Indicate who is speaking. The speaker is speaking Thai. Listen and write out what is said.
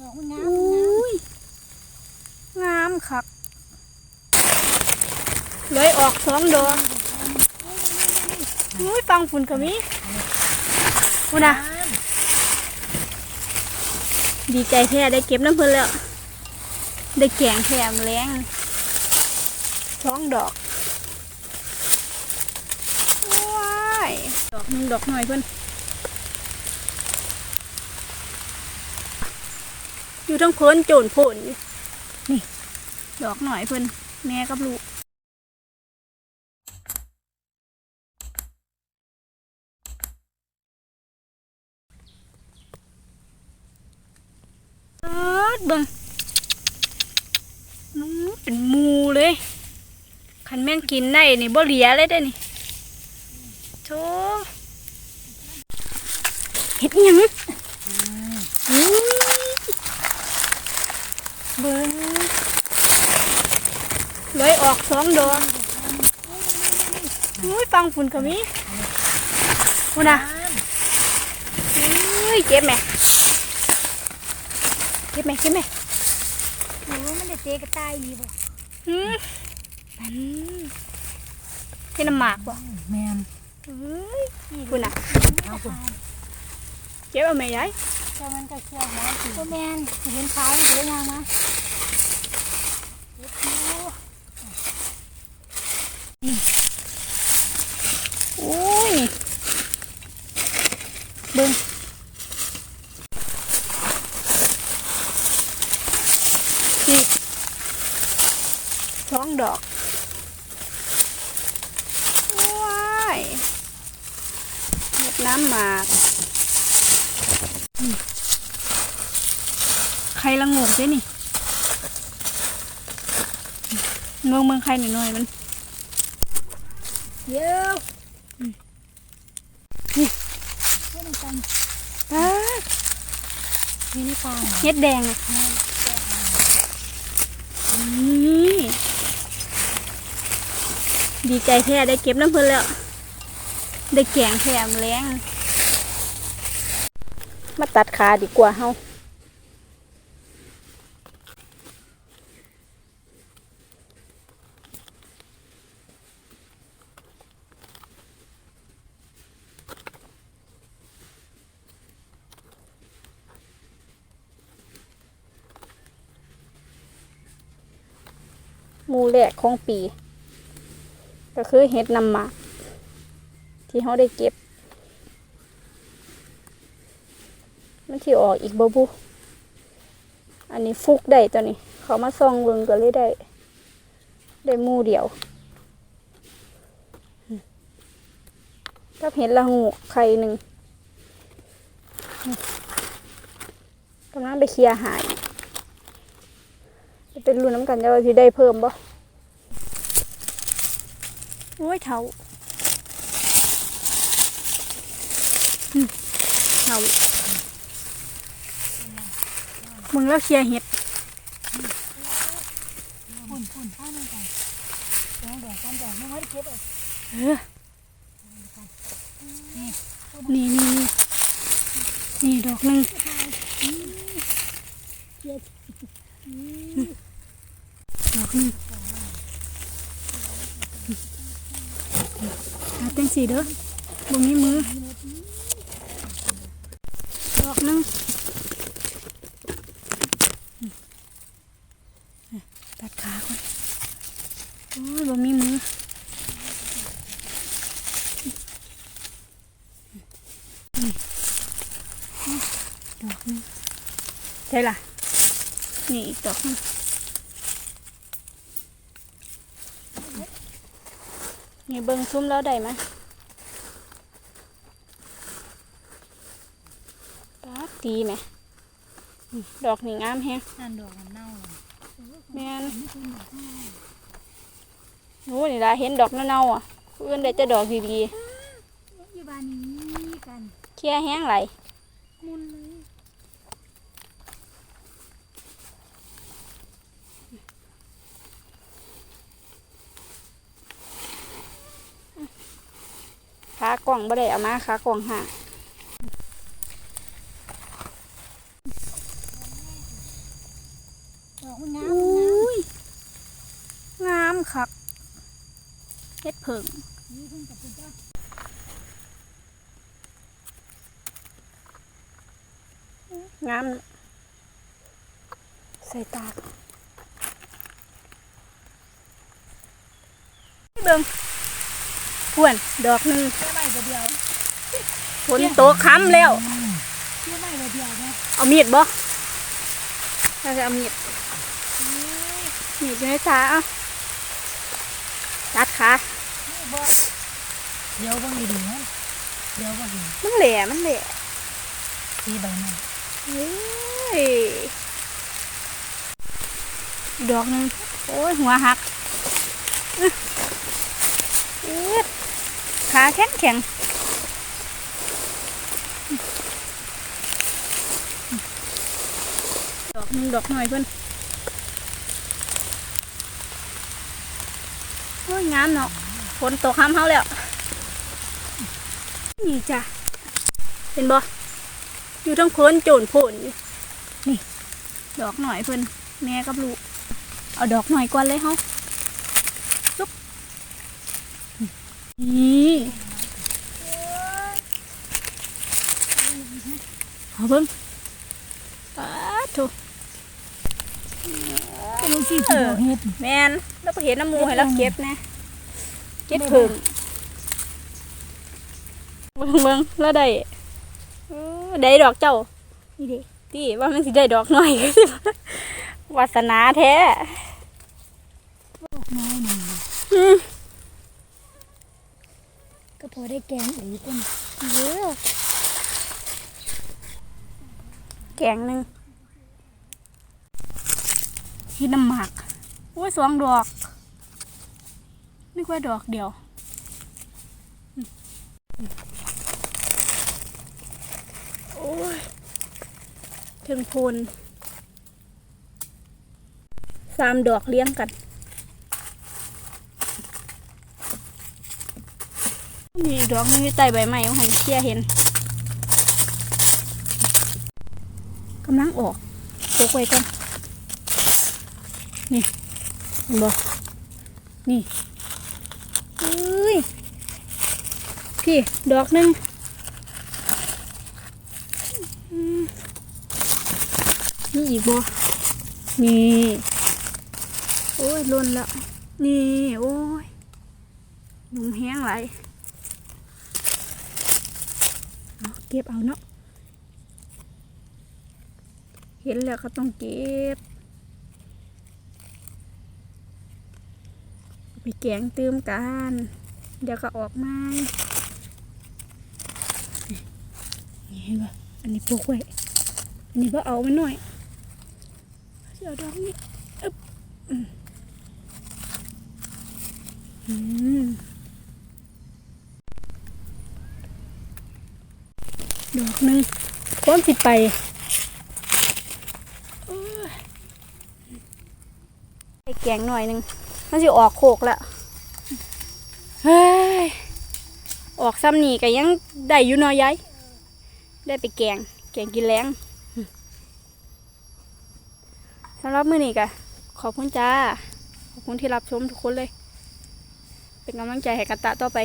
Speaker 1: ดอกมันงาม
Speaker 2: อุ้ยงามคักเลยออกสองดอกอุ้ยฟังฝุ่นกับมีคุณนะดีใจแท้ได้เก็บน้ำเพิ่นแล้ว ได้แกงแถมแรงสองดอกว้ายดอกหนึงดอกหน่อยเพิ่อน อยู่ทั้งเพิ่นโจนโผนอยู่นี่ ดอกหน่อยเพิ่นแม่กับลูกเอิ้ดเบิ่งอื้อเป็นหมูเลยคันแม่งกินได้นี่บ่เหลียเลยได้อนี่โธ่เฮ็ดอิหยังอื้อเบิ่ง เลยออก สองดอกอุ้ยฟังฝุ่นกับมีคุณนะอุ้ยเก็บไหมเก็บไหมเก็บไหม
Speaker 1: หนูมันได้เตะกระต่ายดีบ่
Speaker 2: อืมมันเป็นน้ำหมากบ่
Speaker 1: แม่น
Speaker 2: เอ้ยคุณน่ะ
Speaker 1: เอาคุณ
Speaker 2: เก็บเอาไหมยาย
Speaker 1: เจ้ามันก็เชื่อหมอสิบ่แม่นเห็นขาวมันสวยงามมาเก็บอยู่
Speaker 2: อุ้ยเบิ้งนี่สองดอกว้ายเม็ดน้ำหมากใครละโงกด้นี่เมืองเมืองใครหน่อยๆมัน
Speaker 1: เดี๋ยวนี่เพื่อนกัน
Speaker 2: อ้า
Speaker 1: มีในฟาง
Speaker 2: เฮ็ดแดงอะนี่ดีใจแท้ได้เก็บน้ำเพิ่นแล้ว ได้แกงแถมแรงมาตัดขาดีกว่าเฮา มูแรกของปี ก็คือเห็ดนำมาที่เขาได้เก็บ มันที่ออกอีกบ่บุ อันนี้ฟุกได้ตัวนี้ เขามาซองเบิงก็เลยได้ ได้มูเดียวอืมก็เห็นละงูไข่หนึ่งกำลังไปเคลียร์หาย เป็นรุ่นน้ำกันจะว่าที่ได้เพิ่มบ่โอ้ยเท่าอืมเท่ามึงแล้วเคลียร์เห็ด
Speaker 1: ปุ่นปุ่นข้าวมันกันสองดอกสามดอกไม่ค่อยได้เก็บอะ
Speaker 2: เออนี่นี่นี่นี่ดอกหนึง
Speaker 1: เก็บ
Speaker 2: ดอกหนึงหาเต็ง สีเด้อบ่มีมือดอกนึงตัดขาก่อนโอ้ยบ่มีมือดอกนึงใช่ล่ะ นี่อีกดอกนึงนี่เบิ่งซุ้มแล้วได้ไหม ป๊าดตีไหมอืมดอกนี่งามแฮง
Speaker 1: นั่นดอกมันเน่าเลย
Speaker 2: แม่น
Speaker 1: ไม่เป็นดอกเน่า
Speaker 2: โอ้นี่ละเห็นดอกเน่าๆอะผู้อื่นได้แต่ดอกดี
Speaker 1: อยู่บ้านนี้กัน
Speaker 2: ๆเคี้ยแห้งไหล
Speaker 1: มุนเลย
Speaker 2: ขากล่องบ่ได้เอามาขากล่องห่าง
Speaker 1: ดอกมันงาม
Speaker 2: อุ้ยงามคักเฮ็ดเพิ
Speaker 1: ง
Speaker 2: งามใส่ตาเบิ่งพวนดอกหนึ่งฝนตกค้ำแล้ว
Speaker 1: เอา
Speaker 2: มีดบ่ถ้าจะเอามีดมีดอยู่ในขาเอา ตัดขา
Speaker 1: เดี๋ยวบางทีดีนะเดี๋ยวบางที
Speaker 2: มันแหล่มันแหล่
Speaker 1: ตีใบไม้
Speaker 2: เฮ้ยดอกหนึงโอ้ยหัวหักอื้อเอ็ดขาแข็งแข็งดอกหนึงดอกหน่อยเพิ่นโอ้ย งามเนาะฝนตกห้ามเฮาแล้ว นี่จ้ะเห็นบ่อยู่ทั้งโพ้นโจนโผนอยู่นี่ ดอกหน่อยเพิ่นแม่กับลูก เอาดอกหน่อยก่อนเลยเฮาลุกนี่เอาเบิ่งอ้าโถ
Speaker 1: ลูกที่ปลูกเห็ด
Speaker 2: แม่นแล้วก็เห็นน้ำมูให้เราเก็บนะ เก็บเพิ่งเบิ่งเบิ่งแล้วได้เออได้ดอกเจ้า
Speaker 1: นี่เด็ก
Speaker 2: ที่ว่ามันสิได้ดอกหน่อยวาสนาแท้
Speaker 1: น้อยหนึ่ง
Speaker 2: อืม
Speaker 1: ก็พอได้แกงอีกคนเยอะ
Speaker 2: แกงหนึ่งเฮ็ดน้ำหมักโอ้ยสองดอก นึกว่าดอกเดียวอืมโอ้ยถึงโพนสามดอกเลี้ยงกันมีอีกดอกหนึงอยู่ใต้ใบไม้ของหันเชี่ยเห็นกำลังออกตกไว้กันนี่เห็นบ่นี่เอ้ยพี่ดอกหนึงนี่อีกบ่นี่ โอ้ยล้นแล้วนี่ โอ้ยหนุ่มแห้งไหลเอาเก็บเอาเนาะเห็นแล้วก็ต้องเก็บ เอาไปแกงเติมกัน เดี๋ยวก็ออกมานี่เห็นปะอันนี้ปลูกไว้อันนี้ก็เอามาหน่อยเดี๋ยวดอกนี้อึ๊บอืมดอกหนึงก้นสิไปไปแกงหน่อยหนึง มันสิออกโคกแล้วเฮ้ยออกซ้ำนี่ก็ยังได้อยู่น้อยยายได้ไปแกง แกงกินแรงสำหรับมื้อนี้ก็ขอบคุณจ้า ขอบคุณที่รับชมทุกคนเลย เป็นกำลังใจให้กันตะต่อไป